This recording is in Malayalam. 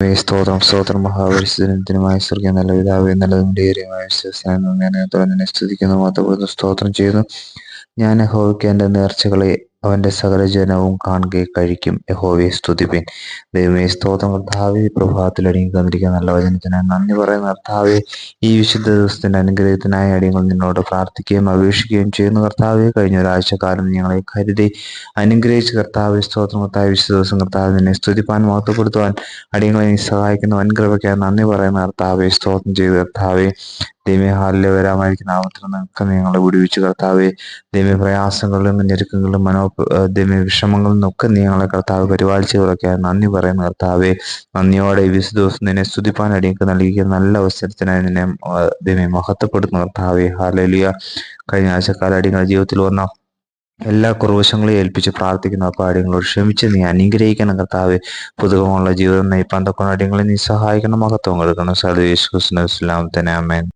സ്തോത്രം. സ്തോത്രം മഹാപരിശുദ്ധനുമായ സ്വർഗീയ നല്ല പിതാവേ നല്ലതിന്റെ ഏറിയമായ വിശ്വസനം ഞാൻ നിന്നെ സ്തുതിക്കുന്നു മാത്രം സ്തോത്രം ചെയ്യുന്നു. ഞാൻ യഹോവയ്ക്ക് എന്റെ നേർച്ചകളെ അവന്റെ സകല ജനവും കാണുകയെ കഴിക്കും. യഹോവയെ സ്തുതിപ്പിൻ. ദൈവമേ സ്തോത്രം. കർത്താവെ പ്രഭാതത്തിൽ അടിയിൽ തന്നിരിക്കുന്ന നല്ല വചനത്തിന് നന്ദി പറയുന്ന. കർത്താവെ ഈ വിശുദ്ധ ദിവസത്തിന്റെ അനുഗ്രഹത്തിനായി അടിയങ്ങൾ നിന്നോട് പ്രാർത്ഥിക്കുകയും അപേക്ഷിക്കുകയും ചെയ്യുന്ന. കർത്താവെ കഴിഞ്ഞ ഒരാഴ്ചക്കാലം ഞങ്ങളെ കരുതി അനുഗ്രഹിച്ച് കർത്താവെ സ്തോത്രം. കർത്താവ് വിശുദ്ധ ദിവസം കർത്താവ് നിന്നെ സ്തുതിപ്പാൻ മഹത്വപ്പെടുത്തുവാൻ അടിയങ്ങളെ നീ സഹായിക്കുന്ന. വൻകൃപയ്ക്കായി നന്ദി പറയുന്ന. കർത്താവെ സ്തോത്രം ചെയ്ത്. കർത്താവെ ദൈവമേ ഹാലിലെ വരാമായിരിക്കുന്ന ആവത്തിൽ നിന്നൊക്കെ ഞങ്ങളെ വിടുവിച്ച് കർത്താവെ. ദൈവ പ്രയാസങ്ങളിലും ഞെരുക്കങ്ങളിലും മനോ ദൈവ വിഷമങ്ങളിൽ നിന്നൊക്കെ നീ ഞങ്ങളെ കർത്താവ് പരിപാലിച്ചവരൊക്കെ നന്ദി പറയുന്ന കർത്താവെ. നന്ദിയോടെ വിശുദ്ധ ദിവസം നിന്നെ സ്തുതിപ്പാൻ അടിയങ്ങൾക്ക് നൽകിയ നല്ല അവസരത്തിനായി നിന്നെ ദൈവം മഹത്വപ്പെടുന്ന കർത്താവെ. ഹാലലിയ കഴിഞ്ഞ ആഴ്ചക്കാല അടിയങ്ങളുടെ ജീവിതത്തിൽ വന്ന എല്ലാ കുറവശങ്ങളെയും ഏൽപ്പിച്ച് പ്രാർത്ഥിക്കുന്ന കാര്യങ്ങളോട് ക്ഷമിച്ച് നീ അനുഗ്രഹിക്കണം കർത്താവ്. പുതുകമുള്ള ജീവിതം നയിപ്പാൻ തൊക്കെ അടിയങ്ങളെ നീ സഹായിക്കണം മഹത്വം കൊടുക്കണം. സർവേശ്വസ്ലാം തന്നെ അമ്മേൻ